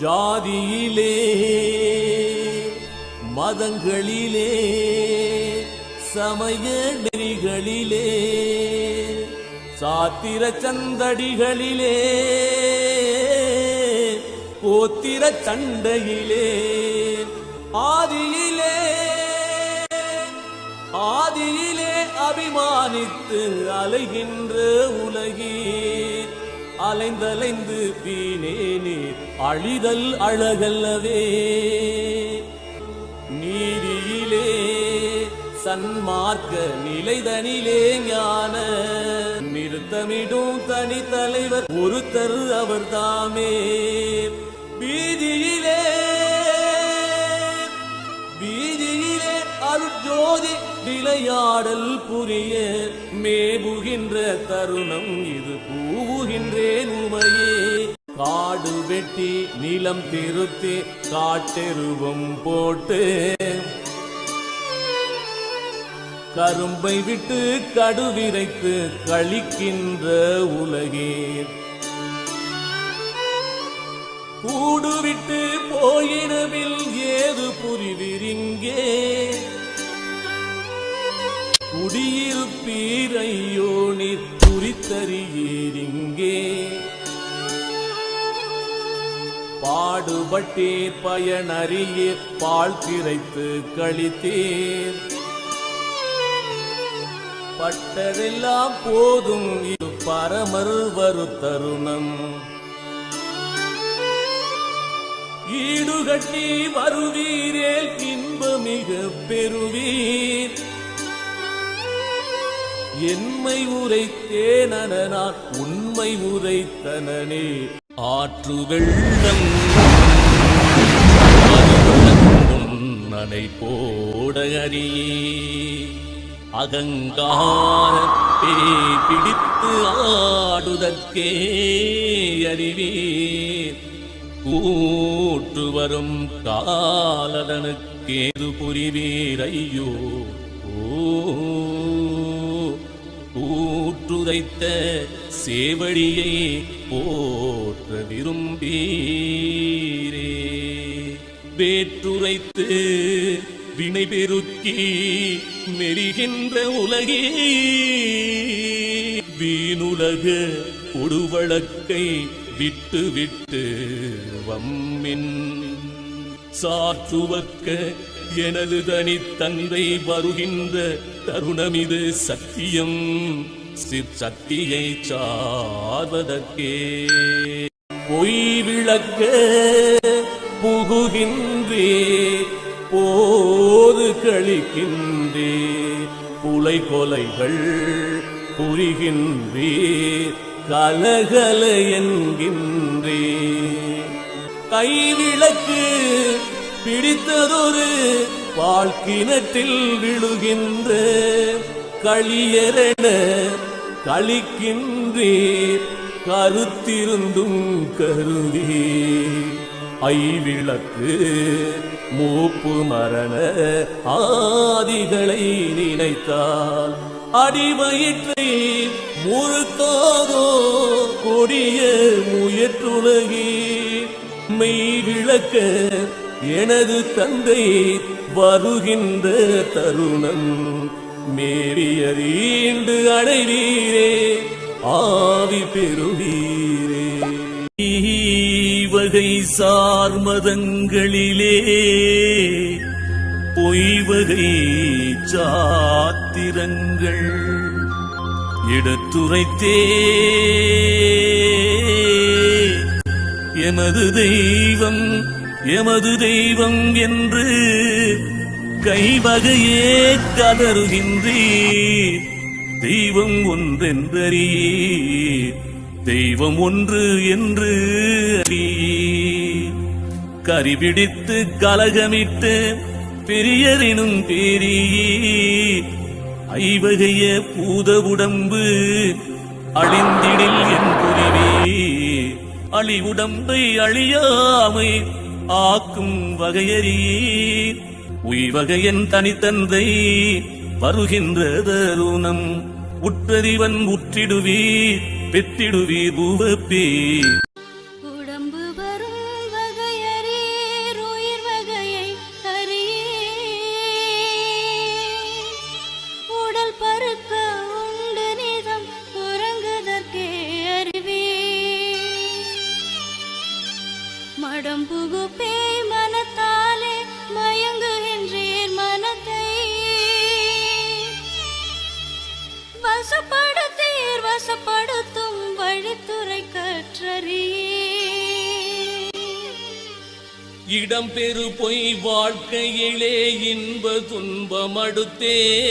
ஜாதியிலே மதங்களிலே சமய நெறிகளிலே சாத்திர சந்தடிகளிலே போத்திர சண்டையிலே ஆதியிலே ஆதியிலே அபிமானித்து அலைகின்ற உலகே. அலைந்தலைந்து வீணேனே அழிதல் அழகல்லவே. நீதியிலே சன்மார்க்க நிலைதனிலே ஞான. நிறுத்தமிடும் தனி தலைவர் ஒருத்தர் அவர்தாமே. பீதியிலே வீதியிலே அருட்ஜோதி விளையாடல் புரிய மேபுகின்ற தருணம் இது பூவுகின்றேன் உமையே. காடு வெட்டி நிலம் திருத்தி காட்டெருவம் போட்டு கரும்பை விட்டு கடுவிரைத்து கழிக்கின்ற உலகே. கூடுவிட்டு போயிடவில் ஏது புரிவிரிங்கே? குடியிருப்பீரையோ நீர் குறித்தறியீரிங்கே பாடுபட்டே பயனறியீர் பால் திரைத்து கழித்தீர் பட்டதெல்லாம் போதும் இது பரமர் வரு தருணம் ஈடுகட்டி வருவீரேல் இன்பமிக பெறுவீர். என்மை உரைத்தேனன உண்மை உரைத்தனனே. ஆற்று வெள்ளம் நனை போட அகங்கார பேய் பிடித்து ஆடுதற்கே அறிவீர் கூட்டு வரும் காலதனுக்கேது புரிவீரையோ? ஓ. கூற்றுதைத்த சேவடியை போற்ற விரும்பீரே. வேற்றுரைத்து வினை பெருக்கி மெரிகின்ற உலகே. வீணுலக கொடுவழக்கை விட்டு விட்டு வம்மின் சாற்றுவக்க எனது தனி தந்தை வருகின்ற தருணமிது சத்தியம் சிற்சக்தியை சார்வதற்கே. பொய் விளக்க புகுகின்றே போது கழிக்கின்றே. புலை கொலைகள் புரிகின்றே கலகல என்கின்றே. கைவிளக்கு பிடித்ததொரு வாழ்க்கிணற்றில் விழுகின்ற களியரென களிக்கின்றீர். கருத்திருந்தும் கருதி ஐவிளக்கு மூப்பு மரண ஆதிகளை நினைத்தால் அடிவயிற்றை முறுக்காதோ கொடிய முயற்றுலகி மெய் விளக்க எனது தந்தை வருகின்ற தருணம் மேவியறீண்டு அடைவீரே ஆவி பெறுவீரே. வகை சார்மதங்களிலே பொய்வகை சாத்திரங்கள் எடுத்துரைத்தே. எனது தெய்வம் எமது தெய்வம் என்று கைவகையே கதறுகின்றீர். தெய்வம் ஒன்றென்றறியீர். தெய்வம் ஒன்று என்று அறி கரிபிடித்து கலகமிட்டு பெரியரினும் பெரியீர் ஐவகைய பூத உடம்பு அழிந்திடில் என் அழி அழிவுடம்பை அழியாமை ஆக்கும் வகையறியீர் உய்வகையன் தனித்தந்தை வருகின்ற தருணம் உற்றறிவன் உற்றிடுவீர் பெற்றிடுவீர் பூவப்பே இடம்பெறு பொய் வாழ்க்கையிலே இன்ப துன்பமடுத்தே.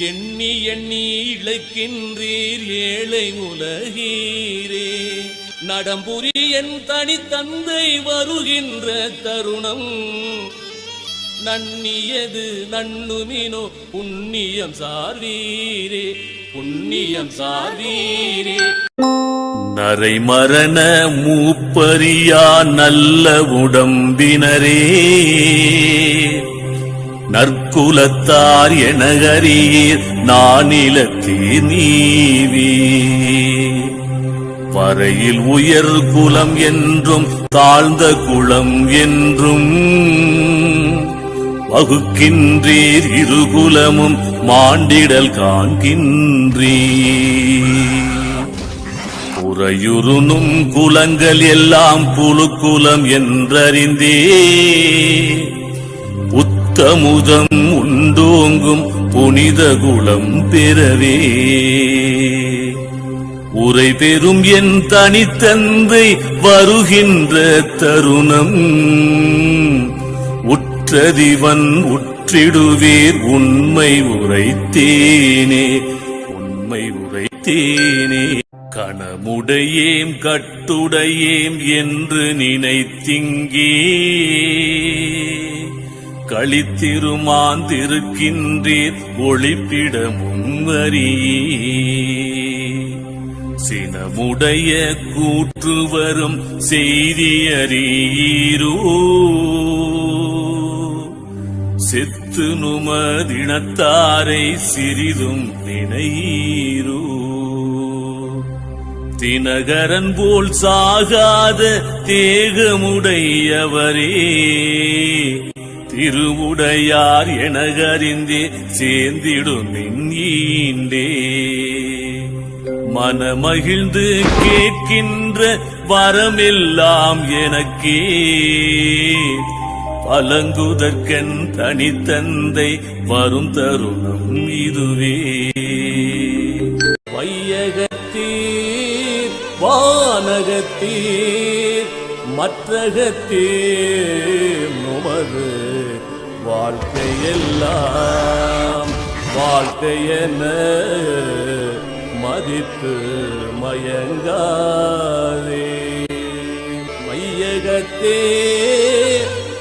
எண்ணி எண்ணி இழைக்கின்றீர் ஏழை உலகீரே. நடம்புரி என் தனித்தந்தை வருகின்ற தருணம். நன்னியது நன்னுமினோ புண்ணியம் சார்வீரே. புண்ணியம் சார்வீரே. நரை மரண மூப்பரியா நல்ல உடம்பினரே. நற்குலத்தார் எனகரீர் நானிலத்தீர் நீவி பறையில் உயர் குலம் என்றும் தாழ்ந்த குலம் என்றும். வகுக்கின்றீர் இருகுலமும் மாண்டிடல் காண்கின்றீர். புறையுருணும் குலங்கள் எல்லாம் புழுக்குலம் என்றறிந்தே. உத்தமுதம் உண்டோங்கும் புனித குலம் பெறவே. உரை பெறும் என் தனித்தந்தை வருகின்ற தருணம். உற்றதிவன் உற்றிடுவீர் உண்மை உரைத்தேனே. உண்மை உரைத்தேனே. கணமுடையேம் கட்டுடையேம் என்று நினைத்திங்கே. களித்திருமாந்திருக்கின்றீர் ஒளிப்பிடமும் அறியே சினமுடைய கூற்று வரும் செய்தி அறியீரோ செத்து நுமதினத்தாரை சிறிதும் நினையீரோ. தினகரன் போல் சாகாத தேகமுடையவரே. திருவுடையார் எனகறிந்தே சேர்ந்திடும் நின்றே மனமகிழ்ந்து கேட்கின்ற வரமெல்லாம் எனக்கே. பலங்குதற்கன் தனித்தந்தை வரும் தருணம் இதுவே. வானகத்தீர் மற்றகத்தீர் உமது வாழ்க்கையெல்லாம். வாழ்க்கையென மதித்து மயங்காதே. மையகத்தே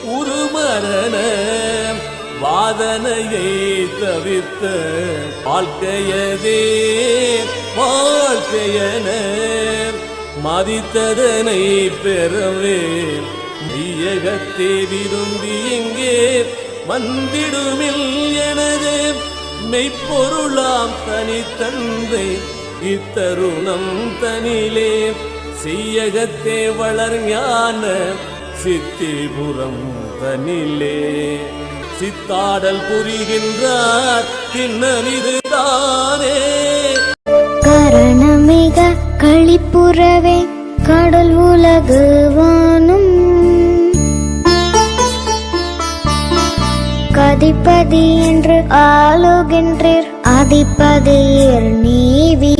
உருமரண வாதனையை தவிர்த்த வாழ்க்கையதே. வாழ்க்கையன மதித்ததனை பெறவே. மெய்யகத்தே விரும்பி எங்கே? வந்திடுமில் எனது மெய்ப்பொருளாம் தனித்தந்தை. இத்தருணம் தனிலே செய்யகத்தே வளர் ஞான சித்திபுரம் தனிலே. சித்தாடல் புரிகின்றார் திண்ணனிது தானே கரணமிக களிப்புறவே கடல் உலகு வானும். கதிப்பதி என்று ஆளுகின்றீர். அதிபதியர் நீவி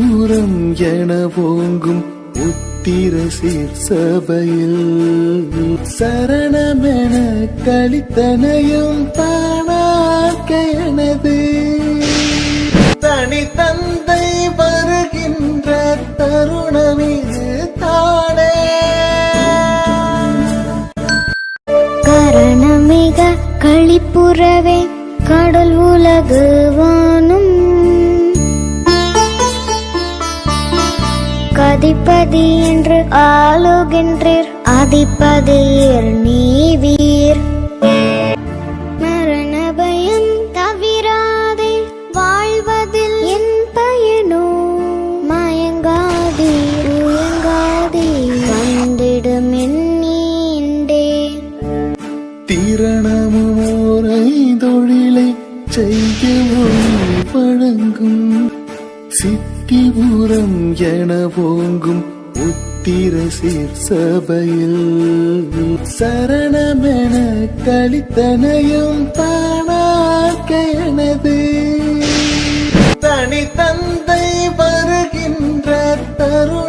சித்திபுரம் என ஓங்கும் உத்திர சீர்சபையில் சரணமென கழித்தனையும் தானாக்கையனது தனி தந்தை வருகின்ற தருணம் இது தானே. கரணமிக கழிப்புறவே கடல் உலகு அதிபதி என்று ஆளுகின்றீர். அதிபதியர் நீவீர். மரண பயம் தவிராதே வாழ்வதில் என் பயனோ? மயங்காதே உயங்காதே வந்திடும் என்னே திரணமும் ஓரை தொழிலை சித்திபுரம் எனவோ திரசீர் சபையில் சரணமென கழித்தனையும் தானாக்க எனது தனி தந்தை வருகின்ற தருணம்